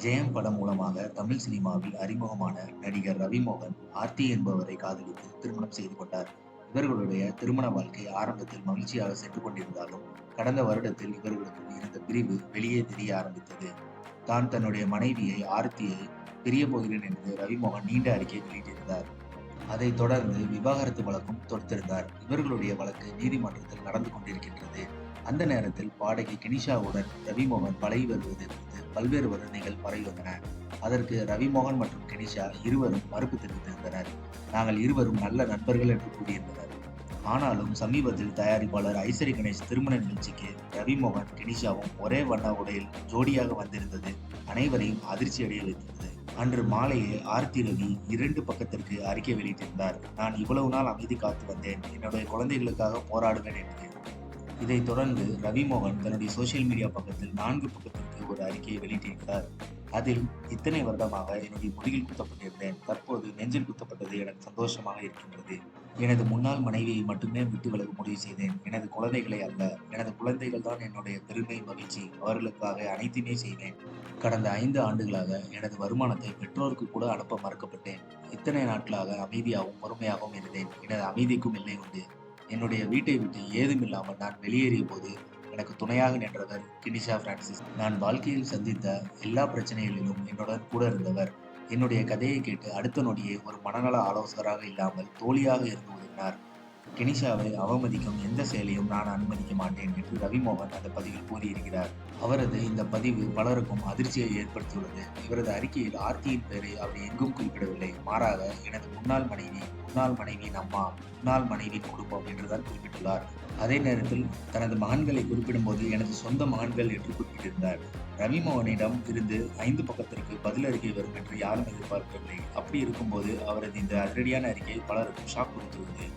ஜெயம் படம் மூலமாக தமிழ் சினிமாவில் அறிமுகமான நடிகர் ரவிமோகன் ஆர்த்தி என்பவரை காதலித்து திருமணம் செய்து கொண்டார். இவர்களுடைய திருமண வாழ்க்கை ஆரம்பத்தில் மகிழ்ச்சியாக சென்று கொண்டிருந்தாலும் கடந்த வருடத்தில் இவர்களுக்கு இருந்த பிரிவு வெளியே தெரிய ஆரம்பித்தது. தான் தன்னுடைய மனைவியை ஆர்த்தியை பிரிய போகிறேன் என்று ரவிமோகன் நீண்ட அறிக்கை வெளியிட்டிருந்தார். அதைத் தொடர்ந்து விவாகரத்து வழக்கும் தொடுத்திருந்தார். இவர்களுடைய வழக்கு நீதிமன்றத்தில் நடந்து கொண்டிருக்கின்றது. அந்த நேரத்தில் பாடகி கினிஷாவுடன் ரவிமோகன் பழகி வருவது பல்வேறு வதந்திகள் பரவி வந்தன அதற்கு ரவிமோகன் மற்றும் கெனிஷா இருவரும் மறுப்பு தெரிவித்திருந்தனர் நாங்கள் இருவரும் நல்ல நண்பர்கள் என்று கூறியிருந்தனர். ஆனாலும் சமீபத்தில் தயாரிப்பாளர் ஐஸ்வரி கணேஷ் திருமண நிகழ்ச்சிக்கு ரவிமோகன் கெனிஷாவும் ஒரே வண்ண உடையில் ஜோடியாக வந்திருந்தது. அனைவரையும் அதிர்ச்சி அடைய வைத்திருந்தது அன்று மாலையே ஆர்த்தி ரவி இரண்டு பக்கத்திற்கு அறிக்கை வெளியிட்டிருந்தார். நான் இவ்வளவு நாள் அமைதி காத்து வந்தேன். என்னுடைய குழந்தைகளுக்காக போராடுவேன் என்று இதைத் தொடர்ந்து ரவிமோகன் தன்னுடைய சோசியல் மீடியா பக்கத்தில் நான்கு பக்கத்திற்கு ஒரு அறிக்கையை வெளியிட்டிருக்கிறார். அதில் இத்தனை வருடமாக என்னுடைய முதுகில் குத்தப்பட்டிருந்தேன் தற்போது நெஞ்சில் குத்தப்பட்டது எனக்கு சந்தோஷமாக இருக்கின்றது. எனது முன்னாள் மனைவியை மட்டுமே விட்டு விலக முடிவு செய்தேன். எனது குழந்தைகளை அல்ல எனது குழந்தைகள் தான் என்னுடைய பெருமை மகிழ்ச்சி அவர்களுக்காக அனைத்துமே செய்வேன் கடந்த ஐந்து ஆண்டுகளாக எனது வருமானத்தை பெற்றோருக்கு கூட அனுப்ப மறுக்கப்பட்டேன். இத்தனை நாட்களாக அமைதியாகவும் பொறுமையாகவும் இருந்தேன். எனது அமைதிக்கும் இல்லை உண்டு. என்னுடைய வீட்டை விட்டு ஏதுமில்லாமல் நான் வெளியேறிய போது எனக்கு துணையாக நின்றவர் கினிஷா பிரான்சிஸ். நான் வாழ்க்கையில் சந்தித்த எல்லா பிரச்சனைகளிலும் என்னுடன் கூட இருந்தவர். என்னுடைய கதையை கேட்டு அடுத்த நொடியே ஒரு மனநல ஆலோசகராக இல்லாமல் தோழியாக இருந்து உதவினார். கெனிஷாவை அவமதிக்கும் எந்த செயலையும் நான் அனுமதிக்க மாட்டேன் என்று ரவிமோகன் அந்த பதிவில் கூறியிருக்கிறார். அவரது இந்த பதிவு பலருக்கும் அதிர்ச்சியை ஏற்படுத்தியுள்ளது. இவரது அறிக்கையில் ஆர்த்தியின் பெயரை அவர் எங்கும் குறிப்பிடவில்லை. மாறாக எனது முன்னாள் மனைவி முன்னாள் மனைவியின் அம்மா முன்னாள் மனைவியின் குடும்பம் என்றுதான் குறிப்பிட்டுள்ளார். அதே நேரத்தில் தனது மகன்களை குறிப்பிடும்போது எனது சொந்த மகன்கள் என்று குறிப்பிட்டிருந்தார். ரவிமோகனிடம் இருந்து ஐந்து பக்கத்திற்கு பதில் அறிக்கை வரும் என்று யாரும் எதிர்பார்க்கவில்லை. அப்படி இருக்கும்போது அவரது இந்த அதிரடியான அறிக்கை பலருக்கும் ஷாக் கொடுத்துள்ளது.